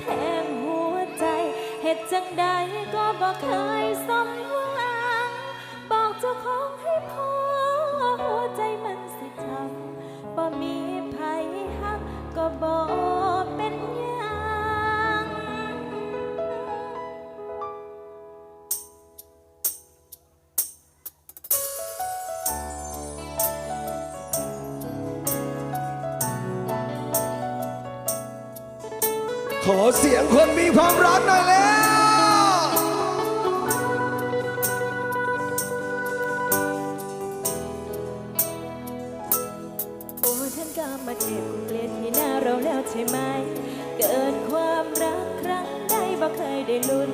แทงหัวใจเหตุจังใดก็บอกเคยสมหวังบอกเจ้าของให้พอหัวใจมันสิทำบอมีภัยหักก็บอก ขอเสียงคนมีความรักหน่อยแล้ว โอ้ท่านกามาเก็บเกลียดที่หน้าเราแล้วใช่ไหม เกิดความรักครั้งใดบ่เคยได้ลุ้น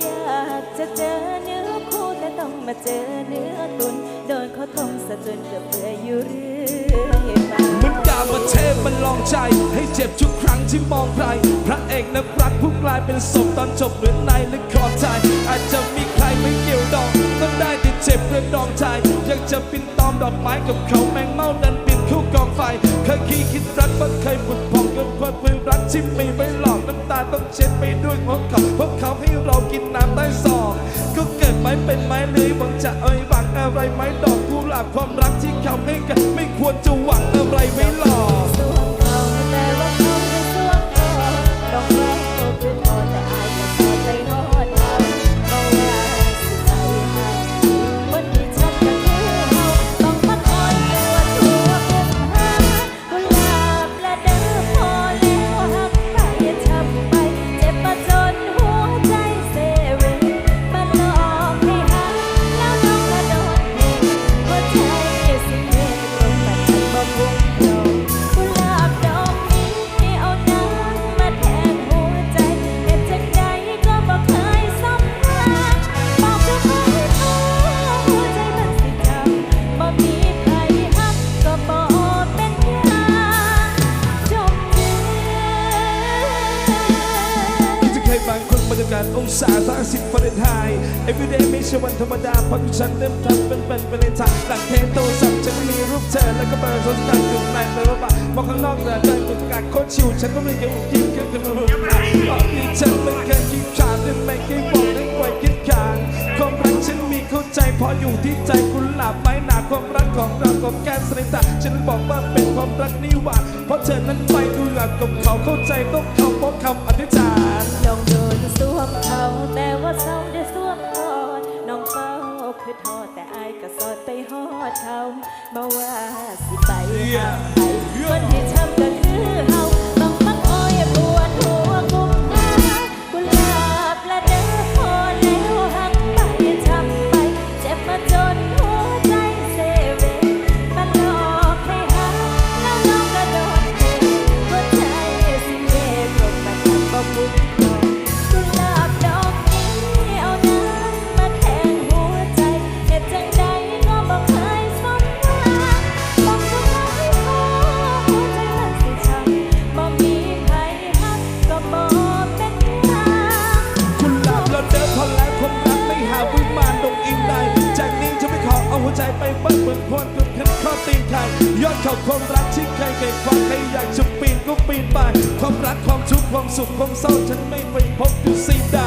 อยากจะเจอเนื้อคู่แต่ต้องมาเจอเนื้อตุน โดนเขาต้มสะจนเกือบเบื่ออยู่เรื่อยไป มันกามาเทพมันลองใจ ให้เจ็บทุกครั้งที่มองใคร พระเอกนักรักผู้กลายเป็นศพตอนจบเหมือนในละครใจอาจจะมีใครไม่เกี่ยวดองก็ได้แต่เจ็บเรื่องดองใจอยากจะปินตอมดอกไม้กับเขาแมงเม่าดันปินคู่กองไฟเคยคิดคิดรักมันเคยผุดพองจนคนมือรักที่มีไว้หลอกน้ำตาต้องเช็ดไปด้วยหัวเขาเพราะเขาให้เรากินน้ำใต้ศอกก็เกิดไม้เป็นไม้เลยหวังจะเอ่ยหวังอะไรไหม้ดอกกุหลาบความรักที่เขาให้กันไม่ควรจะหวัง ให้บางคนบรรยากาศองศาสามสิบฟาเรนไฮต์ everyday ไม่ใช่วันธรรมดาเพราะทุกฉันเริ่มทำเป็นเป็นเป็นเลนทางหลังเทโตสับฉันมีรูปเธอแล้วก็เบอร์โทรศัพท์อยู่ในแต่ว่าบ้ามองข้างนอกแต่เดินบรรยากาศโคตรชิวฉันก็ไม่เกี่ยวกับกินกันกับมาห รักของเรากับแก้สนิทาฉันบอกว่าเป็นความรักนี่หว่า เพราะเธอนั้นไปดูหลับกับเขาเข้าใจต้องเขาเพราะคำอธิษฐานลองโดนสวมเขาแต่ว่าเศร้าได้สวมก่อนน้องเฝ้าคือทอดแต่อายก็สอดไปหอดเขามาว่าสิไปหาใครคนที่ทำก็คื ไปเบิ้ลเหมือนพวนกับขึ้นข้อตีนใครยอดเขาความรักที่ใคยเก่งควาใครอยากจะปีนก็ปีนไป ความรักความทุกข์ความสุขความเศร้าฉันไม่ไปพบอยู่สิ่งใด